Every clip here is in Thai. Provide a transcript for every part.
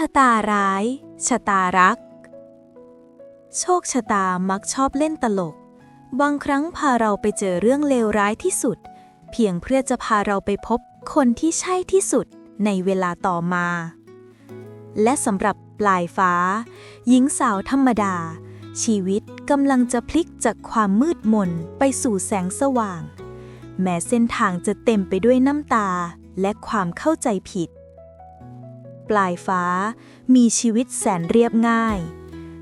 ชะตาร้าย ชะตารัก โชคชะตามักชอบเล่นตลก บางครั้งพาเราไปเจอเรื่องเลวร้ายที่สุด เพียงเพื่อจะพาเราไปพบคนที่ใช่ที่สุดในเวลาต่อมา และสำหรับปลายฟ้า หญิงสาวธรรมดา ชีวิตกำลังจะพลิกจากความมืดมนไปสู่แสงสว่าง แม้เส้นทางจะเต็มไปด้วยน้ำตาและความเข้าใจผิด ปลายฟ้า มีชีวิตแสนเรียบง่าย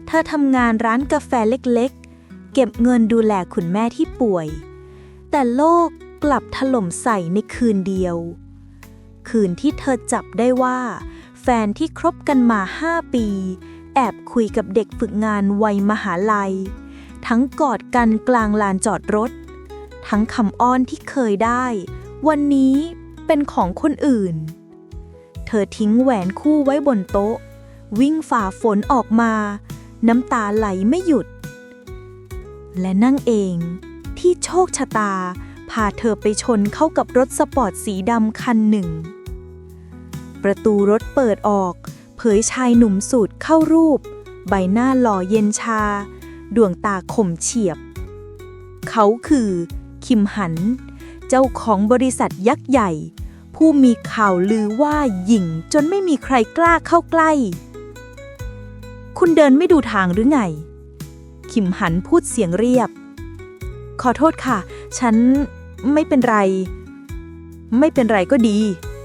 เธอทำงานร้านกาแฟเล็กๆ เก็บเงินดูแลคุณแม่ที่ป่วย แต่โลกกลับถล่มใส่ในคืนเดียว คืนที่เธอจับได้ว่า แฟนที่คบกันมาห้าปี แอบคุยกับเด็กฝึกงานวัยมหาลัย ทั้งกอดกันกลางลานจอดรถ ทั้งคำอ้อนที่เคยได้ วันนี้เป็นของคนอื่น อทิ้งแหวนคู่ไว้บนโต๊ะ วิ่งฝ่าฝนออกมา น้ำตาไหลไม่หยุด และนั่งเองที่โชคชะตาพาเธอไปชนเข้ากับรถสปอร์ตสีดำคันหนึ่ง ประตูรถเปิดออก เผยชายหนุ่มสูดเข้ารูป ใบหน้าหล่อเย็นชา ดวงตาคมเฉียบ เขาคือ คิมหัน เจ้าของบริษัทยักษ์ใหญ่ ผู้มีข่าวลือว่าหยิ่งจนไม่มีใครกล้าเข้าใกล้ คุณเดินไม่ดูทางหรือไงคิมหันพูดเสียงเรียบ ขอโทษค่ะ ฉันไม่เป็นไร ไม่เป็นไรก็ดี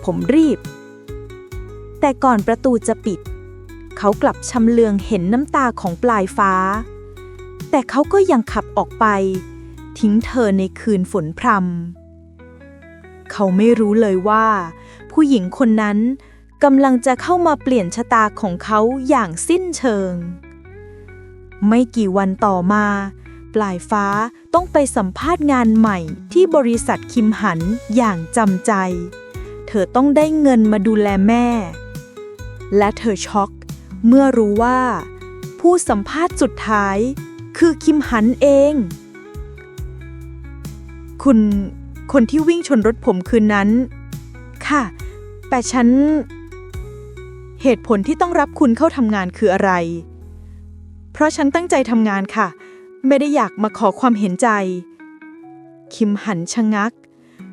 ผมรีบ แต่ก่อนประตูจะปิด เขากลับชำเลืองเห็นน้ำตาของปลายฟ้า แต่เขาก็ยังขับออกไป ทิ้งเธอในคืนฝนพรำ เขาไม่รู้เลยว่า ผู้หญิงคนนั้นกำลังจะเข้ามาเปลี่ยนชะตาของเขาอย่างสิ้นเชิง ไม่กี่วันต่อมา ปลายฟ้าต้องไปสัมภาษณ์งานใหม่ที่บริษัทคิมหันอย่างจำใจ เธอต้องได้เงินมาดูแลแม่ และเธอช็อกเมื่อรู้ว่า ผู้สัมภาษณ์สุดท้าย คือคิมหันเอง คุณ คนที่วิ่งชนรถผมคืนนั้น ค่ะ แต่ฉัน เหตุผลที่ต้องรับคุณเข้าทำงานคืออะไร เพราะฉันตั้งใจทำงานค่ะ ไม่ได้อยากมาขอความเห็นใจ คิมหันชะงัก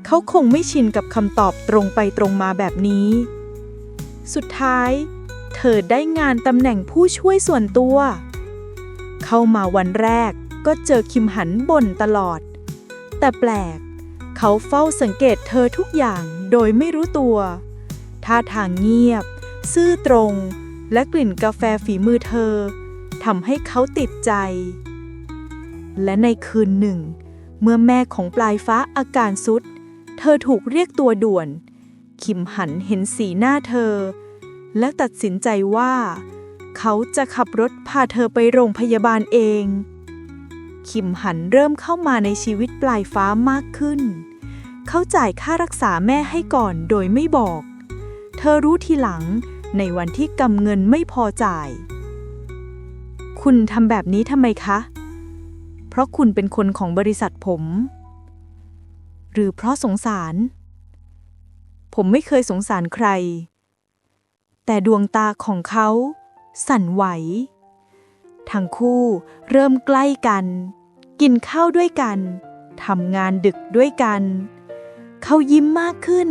เขาคงไม่ชินกับคำตอบตรงไปตรงมาแบบนี้ สุดท้าย เธอได้งานตำแหน่งผู้ช่วยส่วนตัว เข้ามาวันแรกก็เจอคิมหันบ่นตลอด แต่แปลก เขาเฝ้าสังเกตเธอทุกอย่างโดยไม่รู้ตัวท่าทางเงียบ ซื่อตรง และกลิ่นกาแฟฝีมือเธอทำให้เขาติดใจ และในคืนหนึ่ง เมื่อแม่ของปลายฟ้าอาการสุด เธอถูกเรียกตัวด่วน คิมหันเห็นสีหน้าเธอ และตัดสินใจว่า เขาจะขับรถพาเธอไปโรงพยาบาลเอง คิมหันเริ่มเข้ามาในชีวิตปลายฟ้ามากขึ้น เขาจ่ายค่ารักษาแม่ให้ก่อนโดยไม่บอก เธอรู้ทีหลังในวันที่กำเงินไม่พอจ่าย คุณทำแบบนี้ทำไมคะ เพราะคุณเป็นคนของบริษัทผม หรือเพราะสงสาร ผมไม่เคยสงสารใคร แต่ดวงตาของเขา สั่นไหว ทั้งคู่เริ่มใกล้กัน กินข้าวด้วยกันทำงานดึกด้วยกัน เขายิ้มมากขึ้น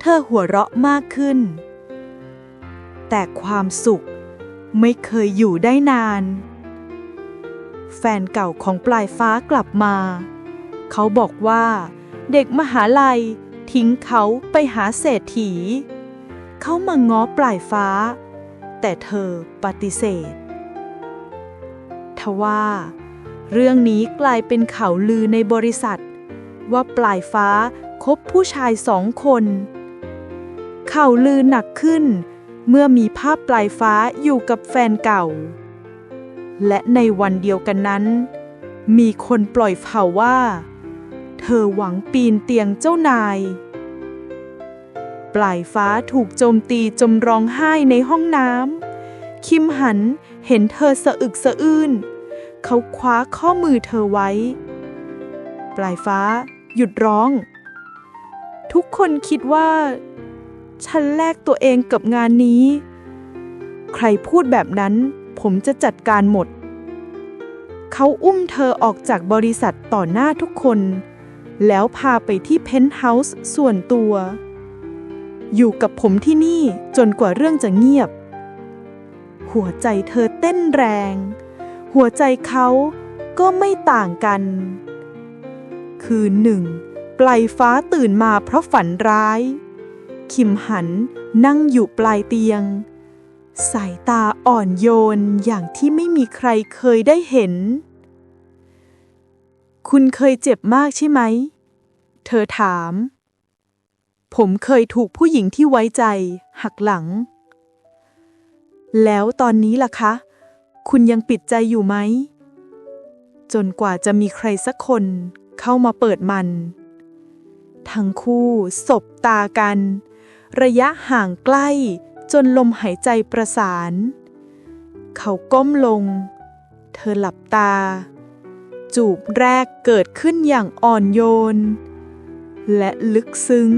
เธอหัวเราะมากขึ้น แต่ความสุขไม่เคยอยู่ได้นาน แฟนเก่าของปลายฟ้ากลับมา เขาบอกว่าเด็กมหาลัยทิ้งเขาไปหาเศรษฐี เขามาง้อปลายฟ้า แต่เธอปฏิเสธ ทว่า เรื่องนี้กลายเป็นข่าวลือในบริษัท ว่าปลายฟ้าคบผู้ชายสองคนข่าวลือหนักขึ้น เมื่อมีภาพปลายฟ้าอยู่กับแฟนเก่า และในวันเดียวกันนั้น มีคนปล่อยข่าวว่า เธอหวังปีนเตียงเจ้านาย ปลายฟ้าถูกโจมตีจมร้องไห้ในห้องน้ำคิมหันเห็นเธอสะอึกสะอื้น เขาคว้าข้อมือเธอไว้ ปลายฟ้า หยุดร้อง ทุกคนคิดว่า ฉันแลกตัวเองกับงานนี้ ใครพูดแบบนั้น ผมจะจัดการหมด เขาอุ้มเธอออกจากบริษัทต่อหน้าทุกคน แล้วพาไปที่เพนท์เฮาส์ส่วนตัว อยู่กับผมที่นี่จนกว่าเรื่องจะเงียบ หัวใจเธอเต้นแรง หัวใจเขาก็ไม่ต่างกัน คืนหนึ่งปลายฟ้าตื่นมาเพราะฝันร้าย คิมหันนั่งอยู่ปลายเตียง สายตาอ่อนโยนอย่างที่ไม่มีใครเคยได้เห็น คุณเคยเจ็บมากใช่ไหม เธอถาม ผมเคยถูกผู้หญิงที่ไว้ใจ หักหลัง แล้วตอนนี้ล่ะคะ คุณยังปิดใจอยู่ไหม จนกว่าจะมีใครสักคนเข้ามาเปิดมัน ทั้งคู่สบตากัน ระยะห่างใกล้จนลมหายใจประสาน เขาก้มลง เธอหลับตา จูบแรกเกิดขึ้นอย่างอ่อนโยน และลึกซึ้ง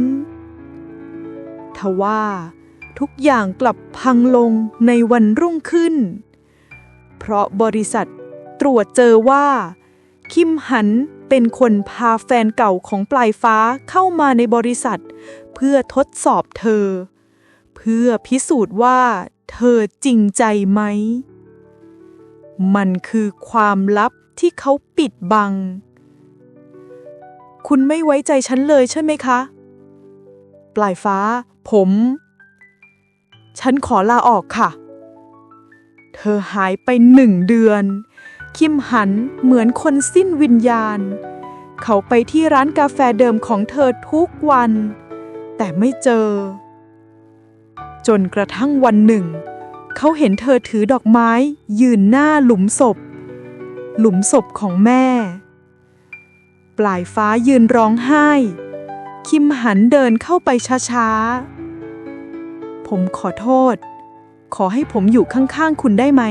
ทว่าทุกอย่างกลับพังลงในวันรุ่งขึ้น เพราะบริษัทตรวจเจอว่า คิมหันเป็นคนพาแฟนเก่าของปลายฟ้าเข้ามาในบริษัท เพื่อทดสอบเธอ เพื่อพิสูจน์ว่า เธอจริงใจไหม มันคือความลับที่เขาปิดบัง คุณไม่ไว้ใจฉันเลยใช่ไหมคะ ปลายฟ้า ผม ฉันขอลาออกค่ะ เธอหายไปหนึ่งเดือน คิมหันเหมือนคนสิ้นวิญญาณ เขาไปที่ร้านกาแฟเดิมของเธอทุกวัน แต่ไม่เจอ จนกระทั่งวันหนึ่ง เขาเห็นเธอถือดอกไม้ ยืนหน้าหลุมศพ หลุมศพของแม่ ปลายฟ้ายืนร้องไห้ คิมหันเดินเข้าไปช้าๆ ผมขอโทษ ขอให้ผมอยู่ข้างๆคุณได้ไหม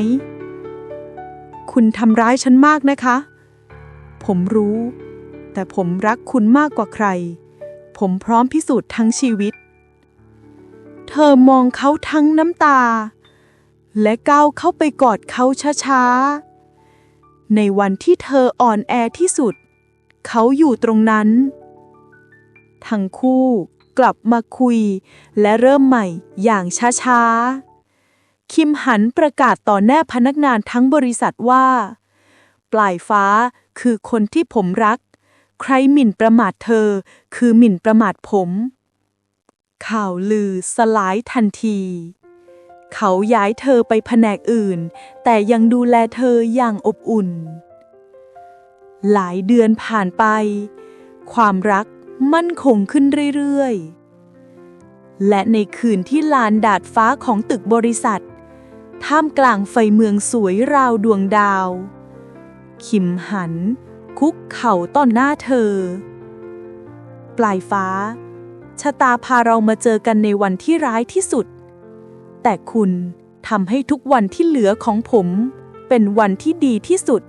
คุณทำร้ายฉันมากนะคะ ผมรู้ แต่ผมรักคุณมากกว่าใคร ผมพร้อมพิสูจน์ทั้งชีวิต เธอมองเขาทั้งน้ำตา และก้าวเข้าไปกอดเขาช้าๆ ในวันที่เธออ่อนแอที่สุด เขาอยู่ตรงนั้น ทั้งคู่กลับมาคุยและเริ่มใหม่อย่างช้าๆ คิมหันประกาศต่อแน่พนักงานทั้งบริษัทว่า ปลายฟ้าคือคนที่ผมรัก ใครหมิ่นประมาทเธอ คือหมิ่นประมาทผม ข่าวลือสลายทันที เขาย้ายเธอไปแผนกอื่น แต่ยังดูแลเธออย่างอบอุ่น หลายเดือนผ่านไป ความรักมั่นคงขึ้นเรื่อยๆและในคืนที่ลานดาดฟ้าของตึกบริษัท ท่ามกลางไฟเมืองสวยราวดวงดาวคิมหัน คุกเข่าต้อนหน้าเธอ ปลายฟ้า ชะตาพาเรามาเจอกันในวันที่ร้ายที่สุด แต่คุณทำให้ทุกวันที่เหลือของผม เป็นวันที่ดีที่สุด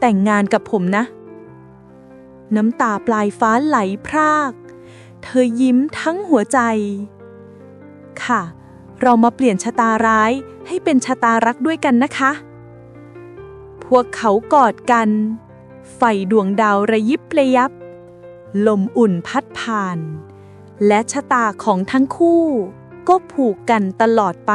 แต่งงานกับผมนะ น้ำตาปลายฟ้าไหลพราก เธอยิ้มทั้งหัวใจ ค่ะ เรามาเปลี่ยนชะตาร้ายให้เป็นชะตารักด้วยกันนะคะ พวกเขากอดกัน ไฟดวงดาวระยิบระยับ ลมอุ่นพัดผ่าน และชะตาของทั้งคู่ ก็ผูกกันตลอดไป